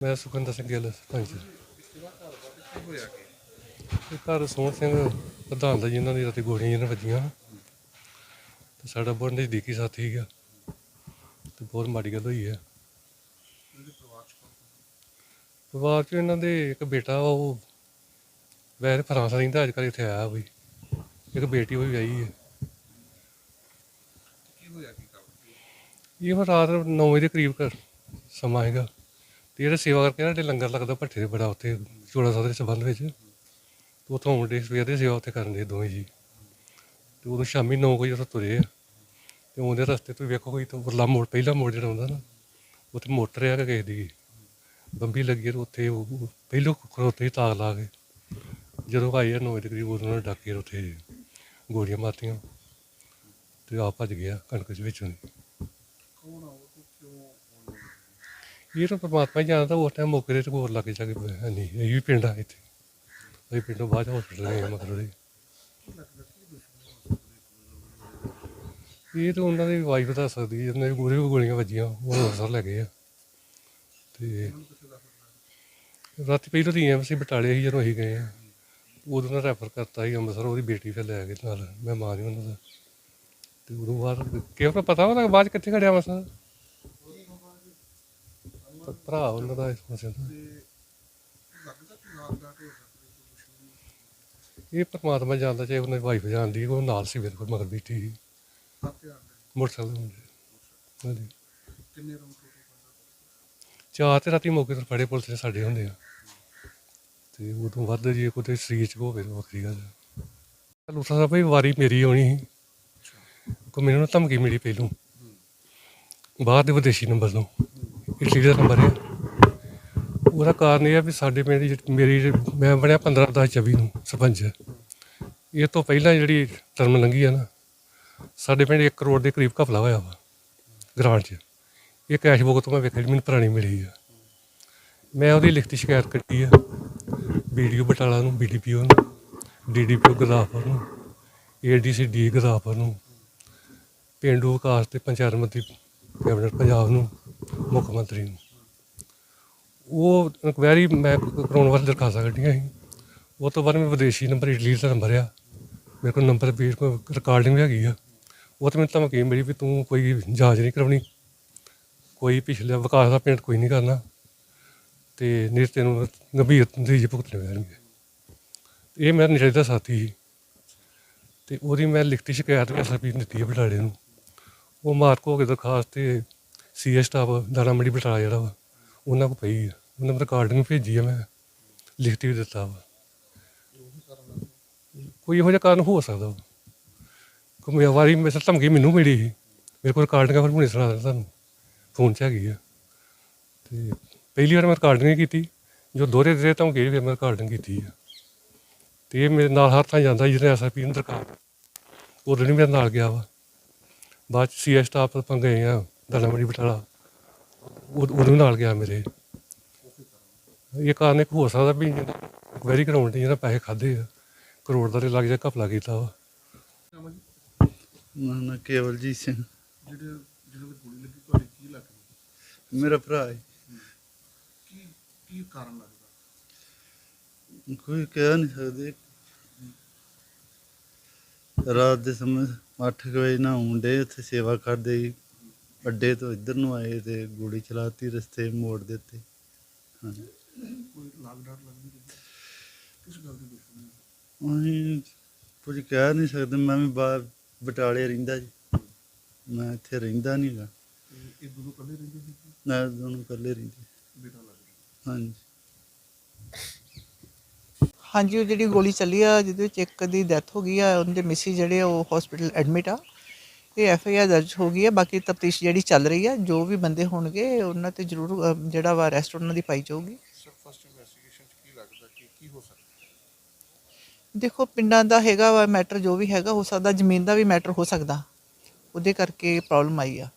ਮੈਂ ਸੁਖਿੰਦਰ ਸਿੰਘ ਗਿੱਲ ਸਰਪੰਚ ਇਹ ਘਰ ਸੋਹਣ ਸਿੰਘ ਪ੍ਰਧਾਨ ਦਾ ਜੀ ਦੀ ਰਾਤੀ ਗੋਲੀਆਂ ਜਿਹਨਾਂ ਵੱਜੀਆਂ ਤੇ ਸਾਡਾ ਬਹੁਤ ਨਜ਼ਦੀਕੀ ਸਾਥੀ ਸੀਗਾ ਤੇ ਬਹੁਤ ਮਾੜੀ ਗੱਲ ਹੋਈ ਹੈ ਪਰਿਵਾਰ ਚ ਇਹਨਾਂ ਦੇ ਇੱਕ ਬੇਟਾ ਵਾ ਉਹ ਵੈਸੇ ਫਰਾਂਸ ਰਹਿੰਦਾ ਅੱਜ ਕੱਲ੍ਹ ਇੱਥੇ ਆਇਆ ਵੀ ਇੱਕ ਬੇਟੀ ਉਹ ਵੀ ਵਿਆਹੀ ਹੈ ਇਹ ਰਾਤ 9 ਵਜੇ ਦੇ ਕਰੀਬ ਘਰ ਸਮਾਂ ਹੈਗਾ ਤੇ ਜਿਹੜਾ ਸੇਵਾ ਕਰਕੇ ਨਾ, ਜਿਹੜੇ ਲੰਗਰ ਲੱਗਦਾ ਭੱਠੇ ਦੇ ਬੜਾ ਉੱਥੇ, ਚੋੜਾ ਸਾਹਿਬ ਦੇ ਸੰਬੰਧ ਵਿੱਚ। ਤੇ ਉੱਥੋਂ ਮੁੰਡੇ ਸਵੇਰ ਦੀ ਸੇਵਾ ਉੱਥੇ ਕਰਨ ਦੇ ਦੋਵੇਂ ਜੀ। ਤੇ ਉਦੋਂ ਸ਼ਾਮੀ 9 ਵਜੇ ਉੱਥੋਂ ਤੁਰੇ ਆ। ਤੇ ਉਹਦੇ ਰਸਤੇ ਤੋਂ ਵੇਖੋ ਕੋਈ ਤਾਂ ਉਰਲਾ ਮੋੜ, ਪਹਿਲਾ ਮੋੜ ਜਿਹੜਾ ਹੁੰਦਾ ਨਾ, ਉੱਥੇ ਮੋਟਰ ਆ ਕੇ ਕਿਸੇ ਦੀ। ਬੰਬੀ ਲੱਗੀ ਆ ਤੇ ਉੱਥੇ ਉਹ ਪਹਿਲੋਂ ਖੜੋਤੇ ਹੀ ਤਾਕ ਲਾ ਕੇ, ਜਦੋਂ ਆਏ ਆ 9 ਵਜੇ ਦੇ ਕਰੀਬ, ਉਦੋਂ ਉਹਨਾਂ ਨੇ ਡਾਕੇ ਉੱਥੇ ਗੋਲੀਆਂ ਮਾਰਤੀਆਂ। ਤੇ ਆਪ ਭੱਜ ਗਿਆ ਕਣਕ ਦੇ ਵਿੱਚੋਂ ਦੀ ਇਹ ਤਾਂ ਪਰਮਾਤਮਾ ਹੀ ਜਾਣਦਾ, ਉਸ ਟਾਈਮ ਮੌਕੇ ਤੇ ਹੋਰ ਲੱਗ ਜਾ ਕੇ ਨਹੀਂ। ਇਹ ਵੀ ਪਿੰਡ ਆ ਇੱਥੇ। ਇਹ ਪਿੰਡੋਂ ਬਾਅਦ ਹਸਪੀਟਲ ਗਏ ਮਗਰ ਉਹਦੇ ਇਹ। ਤਾਂ ਉਹਨਾਂ ਦੀ ਵਾਈਫ ਦੱਸ ਸਕਦੀ ਹੈ ਉਹਨਾਂ ਦੀ ਪੂਰੇ ਗੋਲੀਆਂ ਵੱਜੀਆਂ, ਉਹ ਅੰਮ੍ਰਿਤਸਰ ਲੈ ਗਏ ਆ। ਤੇ ਰਾਤੀ ਪਹਿਲਾਂ ਤਾਂ ਐਮਸੀ ਬਟਾਲੇ ਸੀ, ਜਦੋਂ ਅਸੀਂ ਗਏ ਆ। ਉਦੋਂ ਨਾਲ ਰੈਫਰ ਕਰਤਾ ਸੀ ਅੰਮ੍ਰਿਤਸਰ, ਉਹਦੀ ਬੇਟੀ ਫਿਰ ਲੈ ਕੇ ਨਾਲ। ਮੈਂ ਮਾਂ ਉਹਨਾਂ ਦਾ। ਤੇ ਉਦੋਂ ਬਾਅਦ ਕਿਉਂ ਪਤਾ ਉਹਦਾ ਬਾਅਦ 'ਚ ਕਿੱਥੇ ਖੜਿਆ ਮਸਾ ਭਰਾ ਉਹਨਾਂ ਦਾ ਇਸ ਮਸਲੇ ਦਾ। ਇਹ ਪਰਮਾਤਮਾ ਜਾਣਦਾ ਚਾਹੇ ਉਹਨਾਂ ਵਾਈਫ ਜਾਣਦੀ ਉਹ ਨਾਲ ਸੀ ਮੇਰੇ ਕੋਲ ਮਗਰ ਬੀਤੀ ਸੀ। ਮੋਟਰਸਾਈਕਲ ਤੇ ਹੁੰਦੇ ਹਾਂਜੀ। ਚਾਰ ਤੇ ਰਾਤੀ ਮੌਕੇ ਤੇ ਫੜੇ ਪੁਲਿਸ ਨੇ ਸਾਡੇ ਹੁੰਦੇ ਆ। ਤੇ ਉਦੋਂ ਵੱਧ ਜੇ ਕੋਈ ਸਰੀਰ ਚ ਹੋਵੇ ਤਾਂ ਵੱਖਰੀ ਗੱਲ ਆ। ਲੂਸਾ ਸਾਹਿਬ ਵੀ ਵਾਰੀ ਮੇਰੀ ਆਉਣੀ ਸੀ। ਕੋ ਮੈਨੂੰ ਨਾ ਧਮਕੀ ਮਿਲੀ ਪਹਿਲੋਂ। ਬਾਹਰ ਦੇ ਵਿਦੇਸ਼ੀ ਨੰਬਰ ਤੋਂ। ਇਟਲੀ ਨੰਬਰ ਹੈ। ਉਹਦਾ ਕਾਰਨ ਇਹ ਆ ਵੀ ਸਾਡੇ ਪਿੰਡ ਦੀ ਜਿਹੜੀ- ਮੇਰੀ ਜਿਹੜੀ- ਮੈਂ ਬਣਿਆ 15 10 24 ਨੂੰ ਸਰਪੰਚ। ਇਹ ਤੋਂ ਪਹਿਲਾਂ ਜਿਹੜੀ ਟਰਮ ਲੰਘੀ ਆ ਨਾ, ਸਾਡੇ ਪਿੰਡ 1 ਕਰੋੜ ਦੇ ਕਰੀਬ ਘਪਲਾ ਹੋਇਆ ਵਾ, ਗ੍ਰਾਂਟ 'ਚ। ਇਹ ਕੈਸ਼ ਬੁੱਕ ਤੋਂ ਮੈਂ ਵੇਖਿਆ ਜਿਹੜੀ ਮੈਨੂੰ ਪੁਰਾਣੀ ਮਿਲੀ ਆ। ਮੈਂ ਉਹਦੀ ਲਿਖਤੀ ਸ਼ਿਕਾਇਤ ਕੱਟੀ ਆ ਵੀਡੀਓ ਬਟਾਲਾ ਨੂੰ ਬੀਡੀਪੀਓ ਨੂੰ ਡੀਡੀਪੀਓ ਗੁਰਦਾਸਪੁਰ ਨੂੰ ਏਡੀਸੀ ਡੀ ਗੁਰਦਾਸਪੁਰ ਨੂੰ, ਪੇਂਡੂ ਵਿਕਾਸ ਤੇ ਪੰਚਾਇਤ ਮੰਤਰੀ ਕੈਬਨਿਟ ਪੰਜਾਬ ਨੂੰ ਮੁੱਖ ਮੰਤਰੀ ਨੂੰ। ਉਹ ਇਨਕੁਆਇਰੀ ਮੈਂ ਕਰਾਉਣ ਵਾਸਤੇ ਦਰਖਾਸਤਾਂ ਕੱਢੀਆਂ ਸੀ। ਉਹ ਤੋਂ ਬਾਅਦ ਮੈਂ ਵਿਦੇਸ਼ੀ ਨੰਬਰ ਇਟਲੀ ਦਾ ਨੰਬਰ ਆ। ਮੇਰੇ ਕੋਲ ਨੰਬਰ ਵੀ ਕੋਈ ਰਿਕਾਰਡਿੰਗ ਵੀ ਹੈਗੀ ਆ। ਉਹ ਤੇ ਮੈਨੂੰ ਧਮਕੀ ਮਿਲੀ ਵੀ ਤੂੰ ਕੋਈ ਜਾਂਚ ਨਹੀਂ ਕਰਾਉਣੀ। ਕੋਈ ਪਿਛਲੇ ਵਿਕਾਸ ਦਾ ਪੇਂਟ ਕੋਈ ਨਹੀਂ ਕਰਨਾ। ਤੇ ਨਹੀਂ ਤੈਨੂੰ ਗੰਭੀਰ ਨਤੀਜੇ ਭੁਗਤਣੇ ਪੈਣਗੇ। ਇਹ ਮੇਰਾ ਨਸ਼ੇ ਦਾ ਸਾਥੀ ਸੀ। ਤੇ ਉਹਦੀ ਮੈਂ ਲਿਖਤੀ ਸ਼ਿਕਾਇਤ ਐਸਪੀ ਦਿੱਤੀ ਹੈ ਬਟਾਲੇ ਨੂੰ। ਉਹ ਮਾਰਕ ਹੋ ਕੇ ਦਰਖਾਸਤ ਤੇ ਸੀਐਸ ਸਟਾਫ ਦਾਣਾ ਮੰਡੀ ਬਟਾਲਾ ਜਿਹੜਾ ਵਾ, ਉਹਨਾਂ ਕੋ ਪਈ ਆ। ਉਹਨਾਂ ਨੂੰ ਰਿਕਾਰਡਿੰਗ ਭੇਜੀ ਆ ਮੈਂ। ਲਿਖਤੀ ਵੀ ਦਿੱਤਾ ਵਾ। ਕੋਈ ਇਹੋ ਜਿਹਾ ਕਾਰਨ ਹੋ ਸਕਦਾ ਵਾ। ਕੋਈ ਮੇਰੀ ਵਾਰੀ ਮੇਰੇ ਨਾਲ ਧਮਕੀ ਮੈਨੂੰ ਮਿਲੀ ਸੀ। ਮੇਰੇ ਕੋਲ ਰਿਕਾਰਡਿੰਗਾਂ ਫਿਰ ਹੁਣੇ ਸੁਣਾ ਦਿੰਦਾ ਤੁਹਾਨੂੰ। ਫੋਨ 'ਚ ਹੈਗੀ ਆ। ਤੇ ਪਹਿਲੀ ਵਾਰ ਮੈਂ ਰਿਕਾਰਡਿੰਗ ਕੀਤੀ। ਜੋ ਦੋਹਰੇ ਦੇ ਧਮਕੀ ਫਿਰ ਮੈਂ ਰਿਕਾਰਡਿੰਗ ਕੀਤੀ ਆ। ਤੇ ਇਹ ਮੇਰੇ ਨਾਲ ਹਰ ਥਾਂ ਜਾਂਦਾ ਜਿਹਨੇ ਐਸਆਈਪੀ ਨੂੰ ਦਰਕਾਰ ਉਹ ਦਿਨ ਮੇਰੇ ਨਾਲ ਗਿਆ ਵਾ। ਬਾਅਦ ਚ ਸੀਐਸ ਸਟਾਫ ਆਪਾਂ ਗਏ ਆ। ਦਲਾਮੜੀ ਬਟਾਲਾ। ਉਦ- ਉਦੋਂ ਨਾਲ ਗਿਆ ਮੇਰੇ। ਇਹ ਕਾਰਨ ਇੱਕ ਹੋ ਸਕਦਾ ਵੀ ਵੈਰੀ ਕਰਾਉਣ ਦੀ ਜਿਹੜਾ ਪੈਸੇ ਖਾਦੇ ਆ। ਕਰੋੜ ਦਾ ਤੇ ਲੱਗ ਜਾ ਘਪਲਾ ਕੀਤਾ ਵਾ। ਨਾ ਨਾ, ਕੇਵਲਜੀਤ ਸਿੰਘ। ਜਿਹੜੇ ਜਿਹਨਾਂ ਦੀ ਗੋਲੀ ਲੱਗੀ ਤੁਹਾਡੀ ਕੀ ਲੱਗਦੀ ਮੇਰਾ ਭਰਾ ਹੈ। ਕੀ ਕੀ ਕਾਰਨ ਲੱਗਦਾ ਕੋਈ ਕਹਿ ਨਹੀਂ ਸਕਦੇ। ਰਾਤ ਦੇ ਸਮੇਂ 8 ਵਜੇ ਨਾ ਹੁੰਦੇ ਉੱਥੇ ਸੇਵਾ ਕਰਦੇ ਅੱਡੇ ਤੋਂ ਇੱਧਰ ਨੂੰ ਆਏ ਤੇ ਗੋਲੀ ਚਲਾਤੀ ਰਸਤੇ ਮੋੜ ਦਿੱਤੇ। ਹਾਂਜੀ। ਕੋਈ ਲਾਗ ਡਾਟ ਲੱਗਦੀ ਰਹੀ? ਕਿਸ ਗੱਲ ਦੀ ਦੁਸ਼ਮਣੀ ਹੈ? ਅਸੀਂ ਕੁਝ ਕਹਿ ਨਹੀਂ ਸਕਦੇ ਮੈਂ ਵੀ ਬਾਹਰ ਬਟਾਲੇ ਰਹਿੰਦਾ ਜੀ। ਮੈਂ ਇੱਥੇ ਰਹਿੰਦਾ ਨਹੀਂ ਗਾ। ਤੇ ਇਹ ਦੋਨੋਂ ਇਕੱਲੇ ਰਹਿੰਦੇ ਸੀ? ਮੈਂ ਦੋਨੋਂ ਇਕੱਲੇ ਰਹਿੰਦੇ। ਬੇਟਾ ਲੱਗਦਾ ਹਾਂਜੀ। ਹਾਂਜੀ ਉਹ ਜਿਹੜੀ ਗੋਲੀ ਚੱਲੀ ਆ ਜਿਹਦੇ ਵਿੱਚ ਇੱਕ ਦੀ ਡੈਥ ਹੋ ਗਈ ਆ ਉਹਦੇ ਮਿਸੀ ਜਿਹੜੇ ਆ ਉਹ ਹਸਪੀਟਲ ਐਡਮਿਟ ਆ। ਇਹ ਐਫ ਆਈ ਆਰ ਦਰਜ ਹੋ ਗਈ ਆ ਬਾਕੀ ਤਫਤੀਸ਼ ਜਿਹੜੀ ਚੱਲ ਰਹੀ ਆ ਜੋ ਵੀ ਬੰਦੇ ਹੋਣਗੇ ਉਹਨਾਂ ਤੇ ਜ਼ਰੂਰ ਅ, ਜਿਹੜਾ ਵਾ ਅਰੈਸਟ ਉਹਨਾਂ ਦੀ ਪਾਈ ਜਾਊਗੀ। ਸਰ ਫਸਟ ਇਨਵੈਸਟੀਗੇਸ਼ਨ ਚ ਕੀ ਲੱਗਦਾ ਕਿ ਕੀ ਹੋ ਸਕਦਾ? ਦੇਖੋ ਪਿੰਡਾਂ ਦਾ ਹੈਗਾ ਵਾ ਮੈਟਰ ਜੋ ਵੀ ਹੈਗਾ ਹੋ ਸਕਦਾ ਜ਼ਮੀਨ ਦਾ ਵੀ ਮੈਟਰ ਹੋ ਸਕਦਾ। ਉਹਦੇ ਕਰਕੇ ਪ੍ਰੋਬਲਮ ਆਈ ਆ।